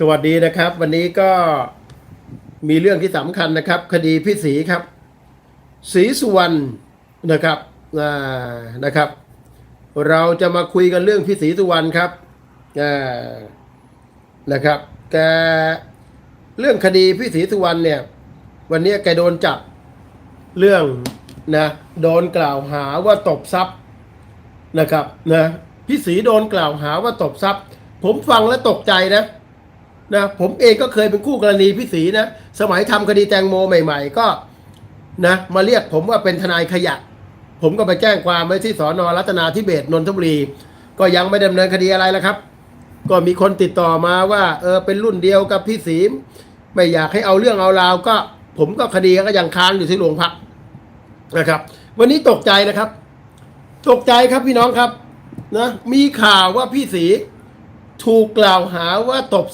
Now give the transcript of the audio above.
สวัสดีนะครับ วันนี้ก็มีเรื่องที่สำคัญนะครับ คดีพี่ศรีครับศรีสุวรรณนะครับอ่านะครับ เราจะมาคุยกันเรื่องพี่ศรีสุวรรณครับอ่านะครับแกเรื่องคดีพี่ศรีสุวรรณเนี่ย วันนี้แกโดนจับเรื่องนะโดนกล่าวหาว่าตบทรัพย์นะครับนะพี่ศรีโดนกล่าวหาว่าตบทรัพย์ ผมฟังแล้วตกใจนะ นะผมเองก็เคยเป็นคู่กรณีพี่ศรีนะ สมัยทำคดีแตงโมใหม่ ๆ ก็นะมาเรียกผมว่าเป็นทนายขยะ ผมก็ไปแจ้งความไว้ที่สอนอรัตนาธิเบศนนทบุรี ก็ยังไม่ดำเนินคดีอะไรแล้วครับ ก็มีคนติดต่อมาว่าเออเป็นรุ่นเดียวกับพี่ศรีไม่อยากให้เอาเรื่องเอาราวก็ ผมก็คดีก็ยังค้างอยู่ที่โรงพักนะครับ วันนี้ตกใจนะครับ ตกใจครับพี่น้องครับนะมีข่าวว่าพี่ศรีถูกกล่าวหาว่าตบทรัพย์